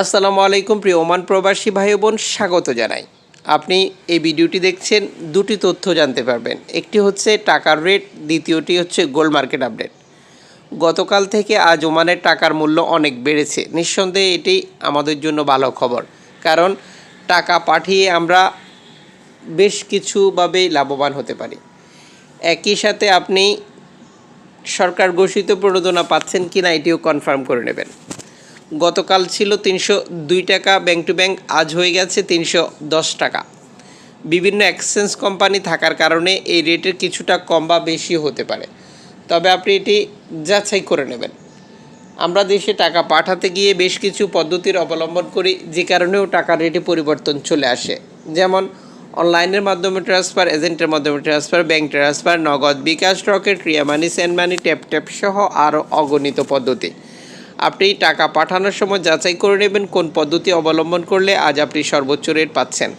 আসসালামু আলাইকুম প্রিয় ওমান প্রবাসী ভাই বোন স্বাগত জানাই। আপনি এই ভিডিওটি দেখছেন, দুটি তথ্য জানতে পারবেন। একটি হচ্ছে টাকার রেট দ্বিতীয়টি হচ্ছে গোল্ড মার্কেট আপডেট গতকাল থেকে আজ ওমানের টাকার মূল্য অনেক বেড়েছে। নিঃসন্দেহে এটি আমাদের জন্য ভালো খবর। কারণ টাকা পাঠিয়ে আমরা বেশ কিছুভাবেই লাভবান হতে পারি। একই সাথে আপনি সরকার ঘোষিত প্রণোদনা পাচ্ছেন কিনা এটিও কনফার্ম করে নেবেন। গতকাল ছিল তিনশো দুই টাকা ব্যাংক টু ব্যাংক, আজ হয়ে গেছে তিনশো দশ টাকা। বিভিন্ন এক্সচেঞ্জ কোম্পানি থাকার কারণে এই রেটের কিছুটা কম বা বেশি হতে পারে। তবে আপনি এটি যাচাই করে নেবেন। আমরা দেশে টাকা পাঠাতে গিয়ে বেশ কিছু পদ্ধতির অবলম্বন করি, যে কারণেও টাকার রেটে পরিবর্তন চলে আসে। যেমন, অনলাইনের মাধ্যমে ট্রান্সফার, এজেন্টের মাধ্যমে transfer, bank transfer, Nagad bKash, Rocket, Ria Money, send money, tap tap সহ আরও অগণিত পদ্ধতি। আপনি টাকা পাঠানোর সময় যাচাই করে নেবেন কোন পদ্ধতি অবলম্বন করলে আজ আপনি সর্বোচ্চ রেট পাচ্ছেন।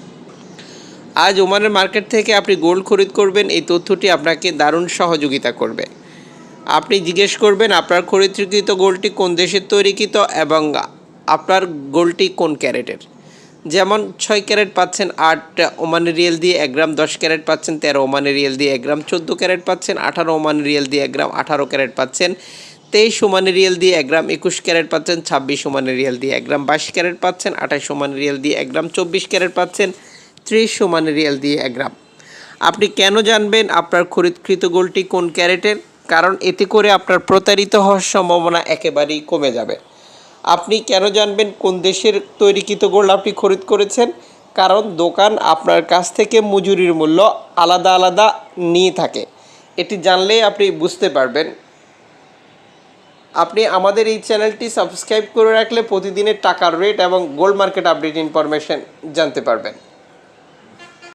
আজ ওমানের মার্কেট থেকে আপনি গোল্ড খরিদ করবেন, এই তথ্যটি আপনাকে দারুণ সহযোগিতা করবে। আপনি জিজ্ঞেস করবেন, আপনার খরিদকৃত গোল্ডটি কোন দেশের তৈরিকৃত এবং আপনার গোল্ডটি কোন ক্যারেটের? যেমন, ছয় ক্যারেট পাচ্ছেন আট ওমানি রিয়েল দিয়ে এক গ্রাম, দশ ক্যারেট পাচ্ছেন তেরো ওমানি রিয়েল দিয়ে এক গ্রাম, চোদ্দ ক্যারেট পাচ্ছেন আঠারো ওমানি রিয়েল দিয়ে এক গ্রাম, আঠারো ক্যারেট পাচ্ছেন তেইশ ওমানি রিয়েল দিয়ে এক গ্রাম, একুশ ক্যারেট পাচ্ছেন, ছাব্বিশ ওমানি রিয়েল দিয়ে এক গ্রাম, বাইশ ক্যারেট পাচ্ছেন, আঠাশ ওমানি রিয়েল দিয়ে এক গ্রাম, চব্বিশ ক্যারেট পাচ্ছেন, ত্রিশ ওমানি রিয়েল দিয়ে এক গ্রাম। আপনি কেন জানবেন আপনার খরিদকৃত গোল্ডটি কোন ক্যারেটের? কারণ এতে করে আপনার প্রতারিত হওয়ার সম্ভাবনা একেবারেই কমে যাবে। আপনি কেন জানবেন কোন দেশের তৈরিকৃত গোল্ড আপনি খরিদ করেছেন? কারণ দোকান আপনার কাছ থেকে মজুরির মূল্য আলাদা আলাদা নিয়ে থাকে। এটি জানলেই আপনি বুঝতে পারবেন আপনি আমাদের এই চ্যানেলটি সাবস্ক্রাইব করে রাখলে প্রতিদিনের টাকার রেট এবং গোল্ড মার্কেট আপডেট ইনফরমেশন জানতে পারবেন।